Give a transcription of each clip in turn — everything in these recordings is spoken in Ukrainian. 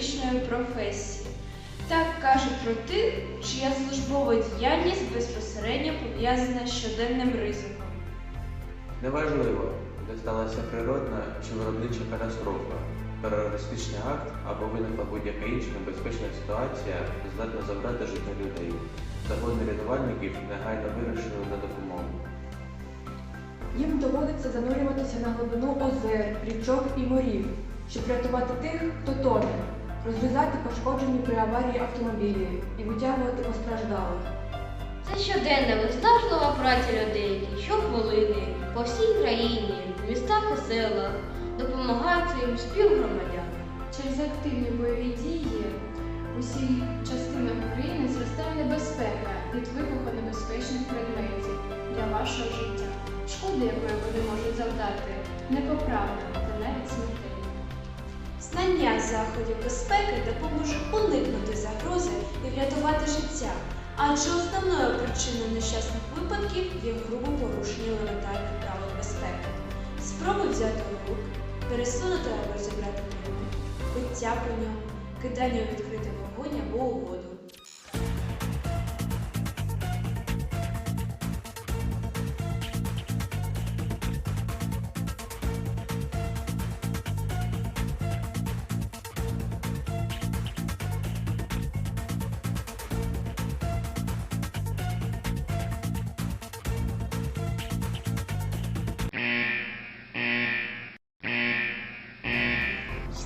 частина професії. Так кажуть про тих, чия службова діяльність безпосередньо пов'язана з щоденним ризиком. Неважливо, де сталася природна чи виробнича катастрофа, терористичний акт або виникла будь-яка інша небезпечна ситуація здатна забрати життя людей. Загони рятувальників негайно вирішили на допомогу. Їм доводиться занурюватися на глибину озер, річок і морів, щоб рятувати тих, хто тоне, розв'язати пошкоджені при аварії автомобілі і витягувати постраждалих. Це щоденна виснажлива праця людей, які щохвилини по всій країні, в містах і селах допомагають своїм співгромадянам. Через активні бойові дії у всіх частинах України зростає небезпека від вибухонебезпечних предметів для вашого життя, шкоди якої вони можуть завдати непоправна та навіть смертельна. Знання заходів безпеки допоможе уникнути загрози і врятувати життя, адже основною причиною нещасних випадків є грубо порушення елементарних правил безпеки. Спроби взяти рук, пересунути або зібрати предмет, биття по ньому, кидання у відкритий вогонь або у воду.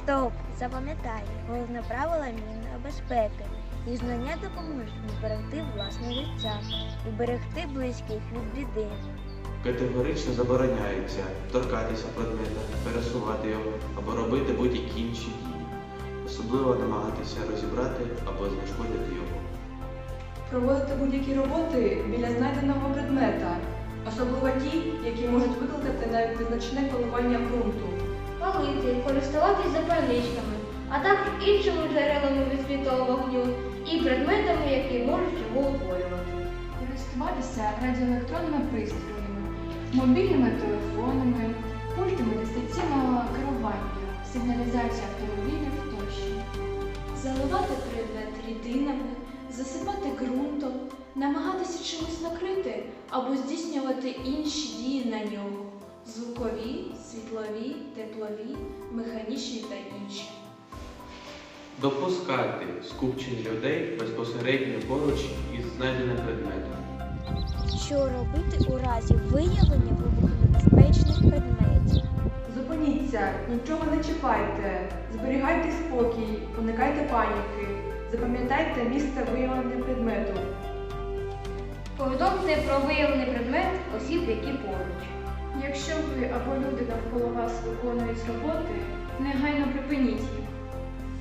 Стоп! Запам'ятай, головне правило мінної безпеки. І знання допоможуть зберегти власне життя і берегти близьких від біди. Категорично забороняється торкатися предмета, пересувати його або робити будь-які інші дії, особливо намагатися розібрати або знешкодити його. Проводити будь-які роботи біля знайденого предмета, особливо ті, які можуть викликати навіть незначне коливання ґрунту. Палити, користуватись запальничками, а також іншими джерелами відкритого вогню і предметами, які можуть його утворювати. Користуватися радіоелектронними пристроями, мобільними телефонами, пультами дистанційного керування, сигналізація автомобілів тощо. Заливати предмет рідинами, засипати ґрунтом, намагатися чимось накрити або здійснювати інші дії на ньому звукові, світлові, теплові, механічні та інші. Допускати скупчення людей безпосередньо поруч із знайденим предметом. Що робити у разі виявлення вибухонебезпечних предметів? Зупиніться, нічого не чіпайте, зберігайте спокій, уникайте паніки, запам'ятайте місце виявлення предмету. Повідомте про виявлений предмет осіб, які поруч. Якщо ви або люди навколо вас виконують роботи, негайно припиніть їх.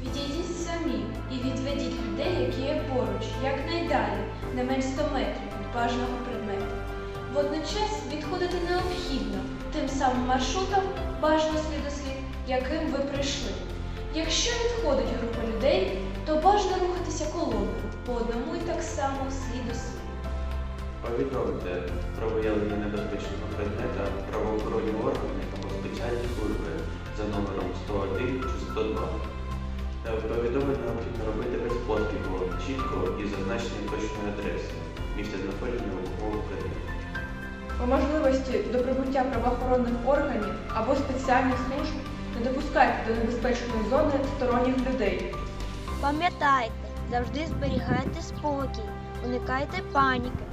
Відійдіть самі і відведіть людей, які є поруч, якнайдалі, не менш 100 метрів від бажаного предмету. Водночас відходити необхідно тим самим маршрутом, бажано слід яким ви прийшли. Якщо відходить група людей, то бажано рухатися колоною по одному і так само слід у слід. Повідомте про виявлення небезпечного предмета правоохоронні органи або спеціальні служби за номером 101 чи 102. Повідомлення необхідно робити без поспіху, чітко і зазначенням точної адреси, місця знаходження вибухового предмету. По можливості до прибуття правоохоронних органів або спеціальних служб не допускайте до небезпечної зони сторонніх людей. Пам'ятайте, завжди зберігайте спокій, уникайте паніки.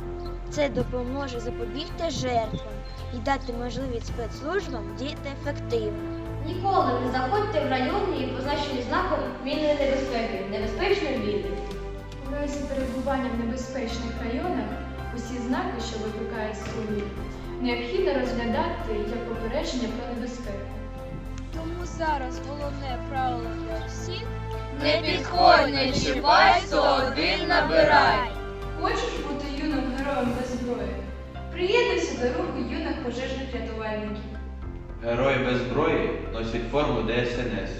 Це допоможе запобігти жертвам і дати можливість спецслужбам діяти ефективно. Ніколи не заходьте в райони, позначені знаком мінної небезпеки, небезпечної міни. У разі перебування в небезпечних районах усі знаки, що викликають сумнів, необхідно розглядати як попередження про небезпеку. Тому зараз головне правило для всіх Не підходь, не чіпай, 101 набирай. Хочеш бути героєм без зброї? Приєднуйся до руху юних пожежних рятувальників. Герої без зброї носять форму ДСНС.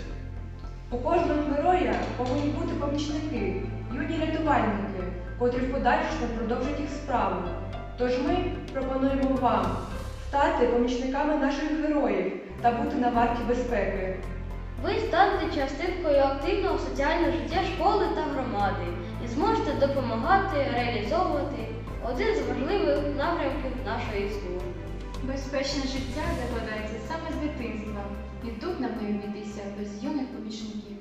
У кожного героя повинні бути помічники, юні рятувальники, котрі в подальшому продовжать їх справу. Тож ми пропонуємо вам стати помічниками наших героїв та бути на варті безпеки. Ви станете частинкою активного соціального життя школи та громади і зможете допомагати реалізовувати один з важливих напрямків нашої служби. Безпечне життя закладається саме з дитинства, і тут нам не обійтися без юних помічників.